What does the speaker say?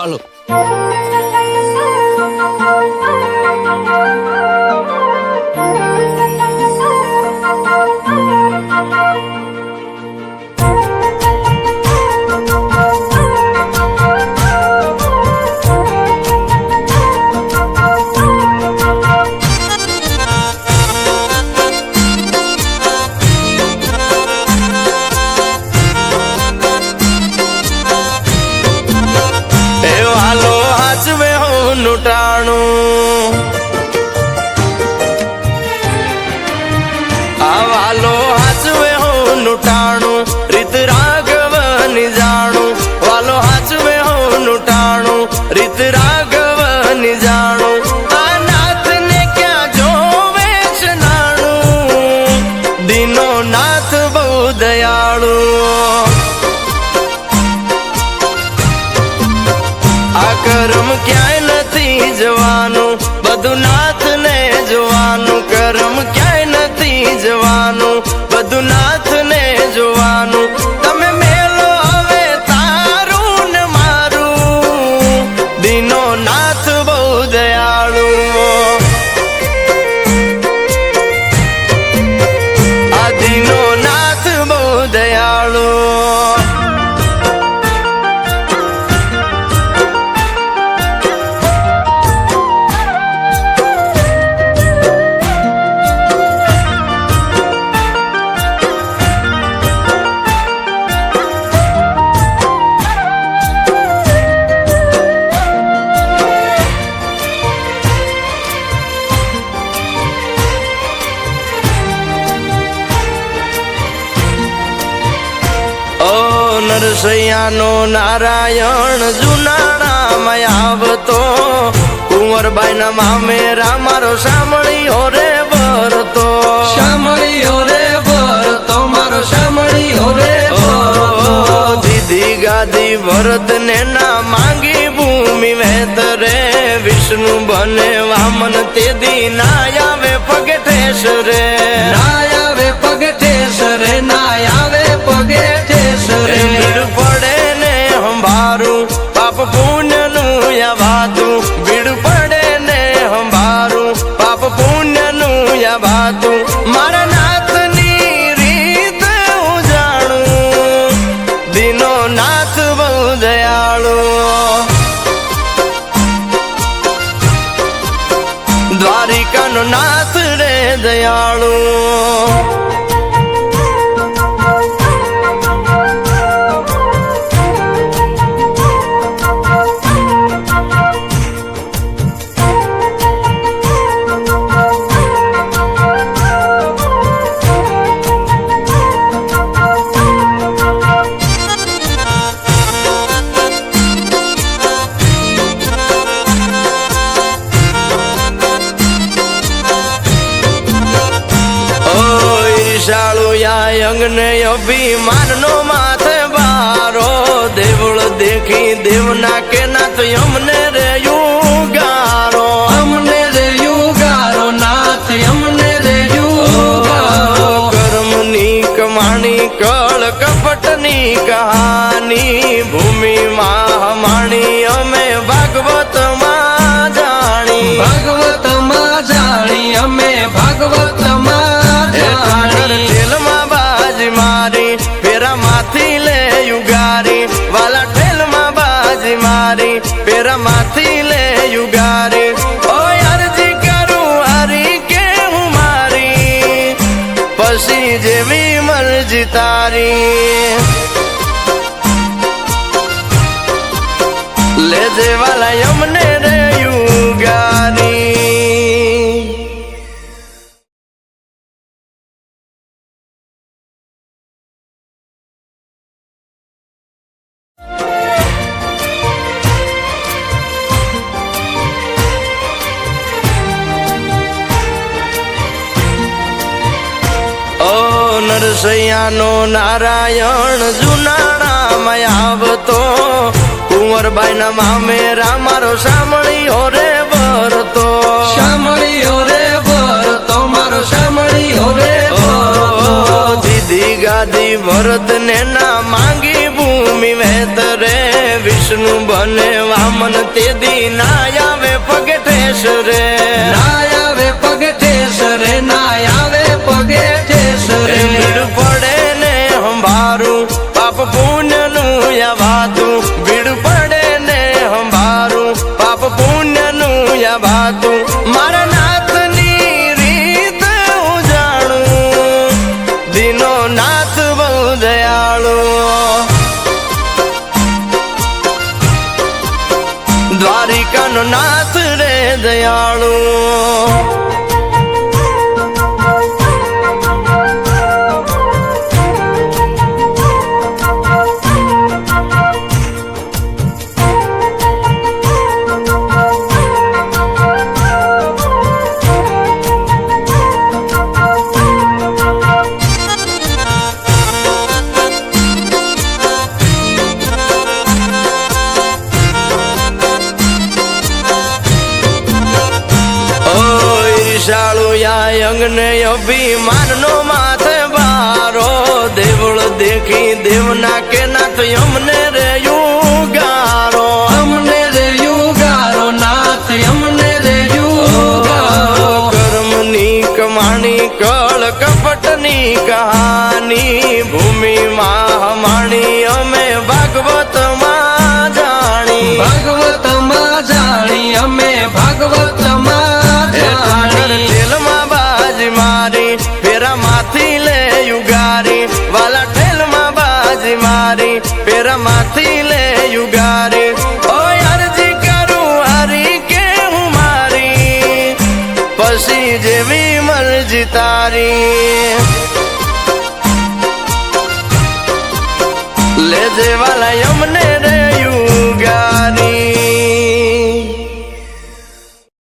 好了。No. નરસૈયાનો Narayan જુનાણામાં આવતો. કુંવરબાઈના મામેરા મારો સાંભળ્યો રે ભરતો શામળીઓ રે ભરતો મારો શામળીઓ રે દીદી ગાદી ભરત ને ના માંગી ભૂમિ વેતરે વિષ્ણુ બને વામન તે દી ના આવે પગઠેશ રે. ના આવે પગે ઠેસ રે ના ઈર્ષાળુ યા અંગને અભિમાન નો માથે બારો. દેવળ દેખી દેવના કે નાથ અમને રે મારી પેરા માથી લે યુગારી. ઓ અરજી કરું હારી કે હું મારી? પછી જેવી મરજી તારી. નરસૈયાનો નારાયણ જુનાણામાં આવતો. કુંવરબાઈના મામેરા મારો સાંભળ્યો રે ભરતો શામળીઓ રે ભરતો મારો શામળીઓ રે ભરતો દીદી ગાદી ભરત ને ના માંગી ભૂમિ વેત રે. વિષ્ણુ બને વામન તે દી ના આવે પગઠેશ રે. ના વાતું. મારા નાથની રીત હું જાણું. દીનો નાથ બહુ દયાળુ. દ્વારિકાનો નાથ રે દયાળુ. ઈશાળુ યા અંગને અભિમાન નો માથે બારો દેવળ દેખી દેવના કે નાથ અમને રે યુગારો. અમને રે યુગારો, નાથ અમને રે યુગારો. કર્મની કમાણી, કળ કપટની કહાની. પેરા માથી લે યુગારી, વાલા ઠેલમાં બાજી મારી પેરા માથી લે યુગારી. ઓ અરજી કરું, હારી કે હું મારી? પછી જેવી મરજી તારી. લે વાલા અમને